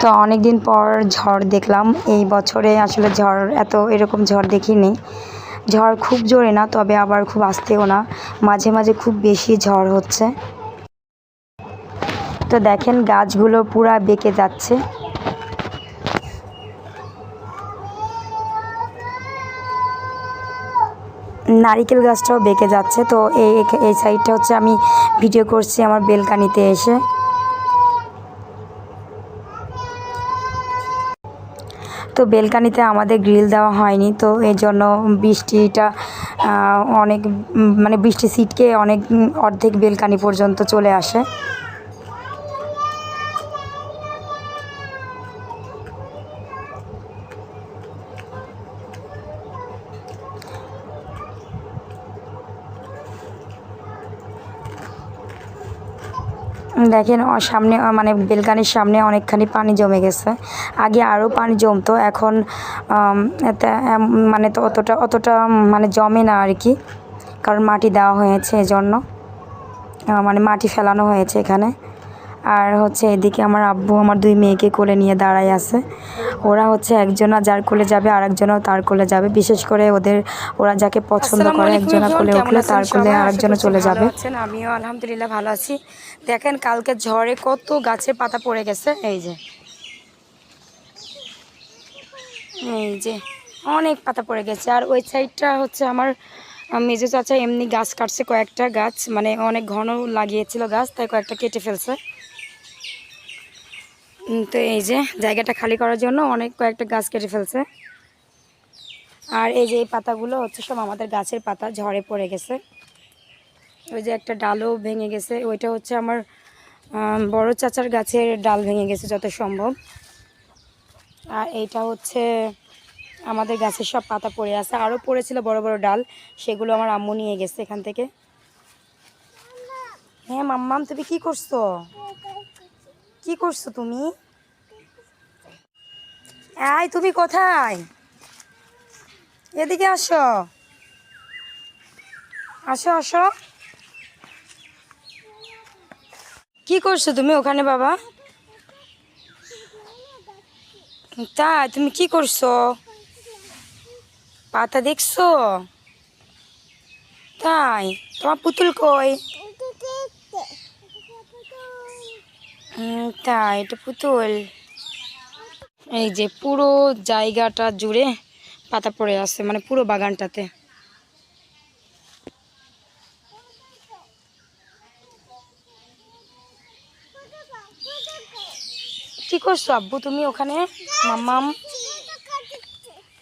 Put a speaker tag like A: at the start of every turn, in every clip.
A: তো অনেক দিন পর ঝড় দেখলাম। এই বছরে আসলে ঝড়, এত এরকম ঝড় দেখিনি। ঝড় খুব জোরে না, তবে আবার খুব আস্তেও না। মাঝে মাঝে খুব বেশি ঝড় হচ্ছে। তো দেখেন গাছগুলো পুরা বেঁকে যাচ্ছে। নারিকেল গাছটাও বেঁকে যাচ্ছে। তো এই এই সাইডটা হচ্ছে আমি ভিডিও করছি আমার বেলকানিতে এসে। তো বেলকানিতে আমাদের গ্রিল দেওয়া হয়নি, তো এই জন্য বৃষ্টিটা অনেক মানে বৃষ্টি সিটকে অনেক অর্ধেক বেলকানি পর্যন্ত চলে আসে। দেখেন সামনে মানে বেলকানির সামনে অনেকখানি পানি জমে গেছে। আগে আরও পানি জমতো, এখন মানে তো অতটা অতটা মানে জমে না আর কি। কারণ মাটি দেওয়া হয়েছে এজন্য। মানে মাটি ফেলানো হয়েছে এখানে। আর হচ্ছে এদিকে আমার আব্বু আমার দুই মেয়েকে কোলে নিয়ে দাঁড়ায় আছে। ওরা হচ্ছে একজনা যার কোলে যাবে আর একজনও তার কোলে যাবে। বিশেষ করে ওদের ওরা যাকে পছন্দ করে একজনা কোলে উঠলে তার কোলে আরেকজনও চলে যাবে। আমিও আলহামদুলিল্লাহ ভালো আছি। দেখেন কালকে ঝড়ে কত গাছের পাতা পড়ে গেছে। এই যে এই যে অনেক পাতা পড়ে গেছে। আর ওই সাইডটা হচ্ছে আমার মেজো চাচা এমনি গাছ কাটছে কয়েকটা গাছ মানে অনেক ঘন লাগিয়েছিল গাছ তাই কয়েকটা কেটে ফেলছে। তো এই যে জায়গাটা খালি করার জন্য অনেক কয়েকটা গাছ কেটে ফেলছে। আর এই যে এই পাতাগুলো হচ্ছে সব আমাদের গাছের পাতা, ঝড়ে পড়ে গেছে। ওই যে একটা ডালও ভেঙে গেছে। ওইটা হচ্ছে আমার বড় চাচার গাছের ডাল ভেঙে গেছে যত সম্ভব। আর এইটা হচ্ছে আমাদের গাছের সব পাতা পড়ে আছে। আরও পড়েছিল বড় বড় ডাল, সেগুলো আমার আম্মু নিয়ে গেছে এখান থেকে। হ্যাঁ মাম্মাম, তুমি কি করছ? কি করছ তুমি? এই, তুমি কোথায়? এদিকে আসো। আসো আসো। কি করছ তুমি ওখানে, বাবা? তা তুমি কি করছ? পাতা দেখছ? তাই, তোমার পুতুল কই? তাই, এটা পুতুল। এই যে পুরো জায়গাটা জুড়ে পাতা পড়ে আছে মানে পুরো বাগানটাতে। কি করছ আব্বু? তুমি ওখানে? মাম্মাম?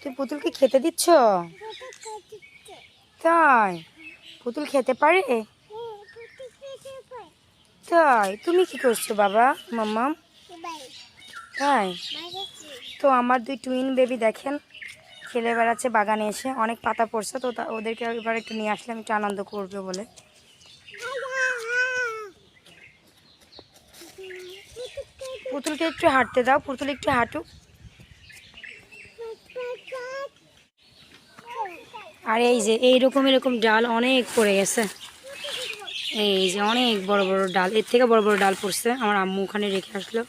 A: তুই পুতুলকে খেতে দিচ্ছ? তাই, পুতুল খেতে পারে? তাই? তুমি কি করছ বাবা মাম্মাম তাই? তো আমার দুই টুইন বেবি দেখেন খেলে বেড়াচ্ছে বাগানে এসে অনেক পাতা পড়ছে তো ওদেরকে এবার একটু নিয়ে আসলাম একটু আনন্দ করবে বলে। পুতুলকে একটু হাঁটতে দাও পুতুল একটু হাঁটুক। আর এই যে এইরকম এরকম ডাল অনেক পড়ে গেছে। এই যে অনেক বড় বড় ডাল, এর থেকে বড় বড় ডাল পড়ছে, আমার আম্মু ওখানে রেখে আসলো।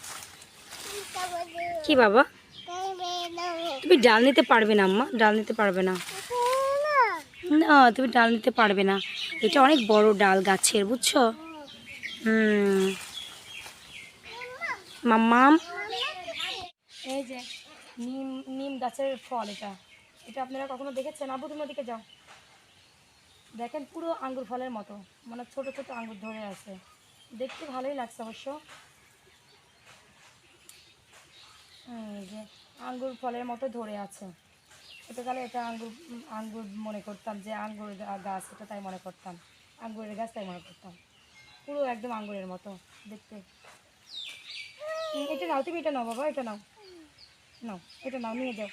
A: কি বাবা? তুমি ডাল নিতে পারবে না, আম্মা, ডাল নিতে পারবে না। না, তুমি ডাল নিতে পারবে না। এটা অনেক বড় ডাল গাছের, বুঝছ? হুম। এই যে, নিম নিম গাছের ফল এটা। এটা আপনারা কখনো দেখেছেন? আবু তুমি ওদিকে যাও। দেখেন পুরো আঙ্গুর ফলের মতো। মানে ছোট ছোট আঙ্গুর ধরে আছে। দেখতে ভালোই লাগছে অবশ্য। যে আঙ্গুর ফলের মতো ধরে আছে। ছোটোকালে এটা আঙ্গুর আঙ্গুর মনে করতাম যে আঙ্গুর গাছ, এটা তাই মনে করতাম। আঙ্গুরের গাছ তাই মনে করতাম। পুরো একদম আঙ্গুরের মতো দেখতে। এটা নাও, তুমি এটা নাও বাবা, এটা নাও। নাও, এটা নাও, নিয়ে যাও।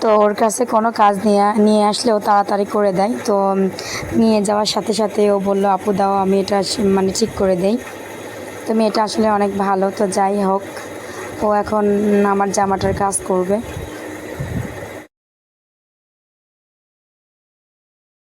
A: তো ওর কাছে কোনো কাজ নিয়ে নিয়ে আসলেও তাড়াতাড়ি করে দেয়। তো নিয়ে যাওয়ার সাথে সাথে ও বলল, আপু, দাও, আমি এটা মানে ঠিক করে দেই। তো মেয়েটা আসলে অনেক ভালো, তো যাই হোক। ও এখন আমার জামাটার কাজ করবে।